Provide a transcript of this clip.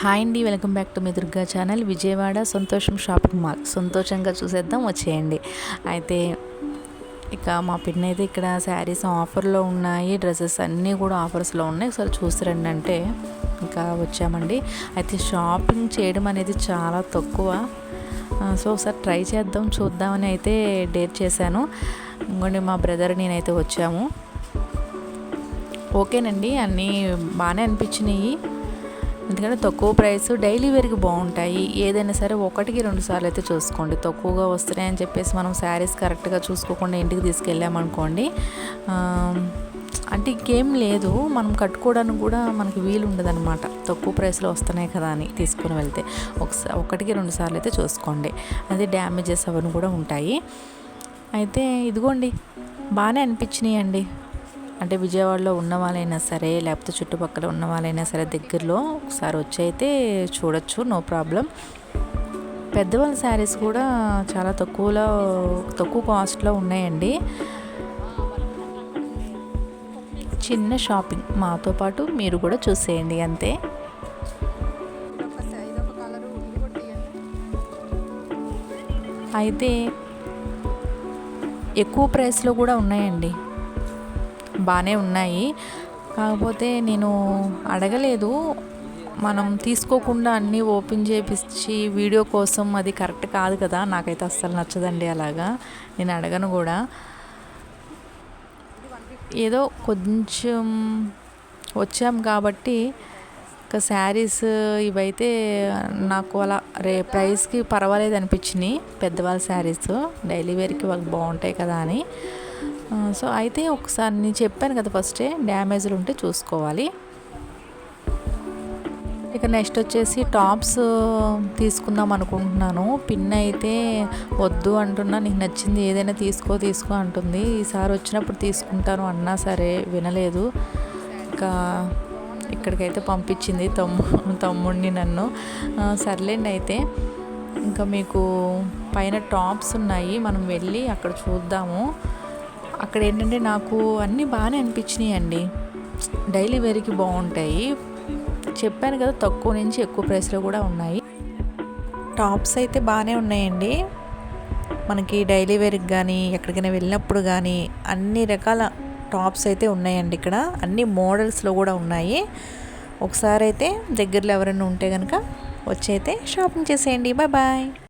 Hi అండి welcome back to me Durga channel. Vijayawada Santosham shopping mall. సంతోషంగా చూసేద్దాం వచ్చేయండి. అయితే ఇక మా పిన్న అయితే ఇక్కడ శారీస్ ఆఫర్లో ఉన్నాయి డ్రెస్సెస్ అన్నీ కూడా ఆఫర్స్లో ఉన్నాయి. ఒకసారి చూసిరండి అంటే ఇంకా వచ్చామండి. అయితే షాపింగ్ చేయడం అనేది చాలా తక్కువ. సో ఒకసారి ట్రై చేద్దాం చూద్దామని అయితే డేట్ చేశాను. ఇంకోండి మా బ్రదర్ నేనైతే వచ్చాము. ఓకేనండి అన్నీ బాగానే అనిపించినాయి. ఎందుకంటే తక్కువ ప్రైస్ డైలీ వేర్కి బాగుంటాయి ఏదైనా సరే ఒకటికి రెండు సార్లు అయితే చూసుకోండి. తక్కువగా వస్తున్నాయని చెప్పేసి మనం శారీస్ కరెక్ట్గా చూసుకోకుండా ఇంటికి తీసుకెళ్ళామనుకోండి అంటే ఇంకేం లేదు. మనం కట్టుకోవడానికి కూడా మనకి వీలు ఉండదన్నమాట. తక్కువ ప్రైస్లో వస్తున్నాయి కదా అని తీసుకుని వెళ్తే. ఒకసారి ఒకటికి రెండు సార్లు అయితే చూసుకోండి. అదే డ్యామేజెస్ అవన్నీ కూడా ఉంటాయి. అయితే ఇదిగోండి బాగానే అనిపించినాయి అండి అంటే విజయవాడలో ఉన్న వాళ్ళైనా సరే లేకపోతే చుట్టుపక్కల ఉన్న వాళ్ళైనా సరే దగ్గరలో ఒకసారి వచ్చి అయితే చూడొచ్చు నో ప్రాబ్లం. పెద్దవాళ్ళ శారీస్ కూడా చాలా తక్కువలో తక్కువ కాస్ట్లో ఉన్నాయండి. చిన్న షాపింగ్ మాతో పాటు మీరు కూడా చూసేయండి అంతే. అయితే ఎక్కువ ప్రైస్లో కూడా ఉన్నాయండి. బాగానే ఉన్నాయి. కాకపోతే నేను అడగలేదు. మనం తీసుకోకుండా అన్నీ ఓపెన్ చేపించి వీడియో కోసం అది కరెక్ట్ కాదు కదా. నాకైతే అస్సలు నచ్చదండి అలాగా. నేను అడగను కూడా. ఏదో కొంచెం వచ్చాం కాబట్టి ఇంకా శారీస్ ఇవైతే నాకు అలా రే ప్రైస్కి పర్వాలేదు అనిపించినాయి. పెద్దవాళ్ళ శారీస్ డైలీ వేర్కి వాళ్ళకి బాగుంటాయి కదా అని. సో అయితే ఒకసారి నేను చెప్పాను కదా ఫస్టే డ్యామేజ్లు ఉంటే చూసుకోవాలి. ఇక నెక్స్ట్ వచ్చేసి టాప్స్ తీసుకుందాం అనుకుంటున్నాను. పిన్ అయితే వద్దు అంటున్నా నీకు నచ్చింది ఏదైనా తీసుకో తీసుకో అంటుంది. ఈసారి వచ్చినప్పుడు తీసుకుంటాను అన్నా సరే వినలేదు. ఇంకా ఇక్కడికైతే పంపించింది తమ్ము తమ్ముడిని నన్ను. సర్లేండి అయితే. ఇంకా మీకు పైన టాప్స్ ఉన్నాయి మనం వెళ్ళి అక్కడ చూద్దాము. అక్కడ ఏంటంటే నాకు అన్నీ బాగానే అనిపించినాయి అండి డైలీ వేర్కి బాగుంటాయి. చెప్పాను కదా తక్కువ నుంచి ఎక్కువ ప్రైస్లో కూడా ఉన్నాయి. టాప్స్ అయితే బాగానే ఉన్నాయండి. మనకి డైలీ వేర్కి కానీ ఎక్కడికైనా వెళ్ళినప్పుడు కానీ అన్ని రకాల టాప్స్ అయితే ఉన్నాయండి ఇక్కడ. అన్ని మోడల్స్లో కూడా ఉన్నాయి. ఒకసారి అయితే దగ్గరలో ఎవరైనా ఉంటే కనుక వచ్చి అయితే షాపింగ్ చేసేయండి. Bye bye.